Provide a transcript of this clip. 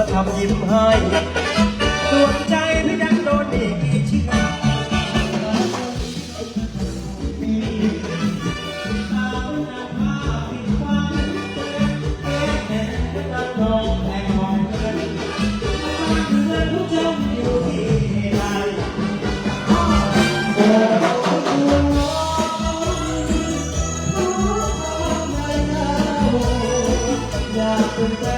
มาทำยิ้มให้ดวงใจพี่ยังโดนอีกกี่ชิ้นอยากเป็นแฟ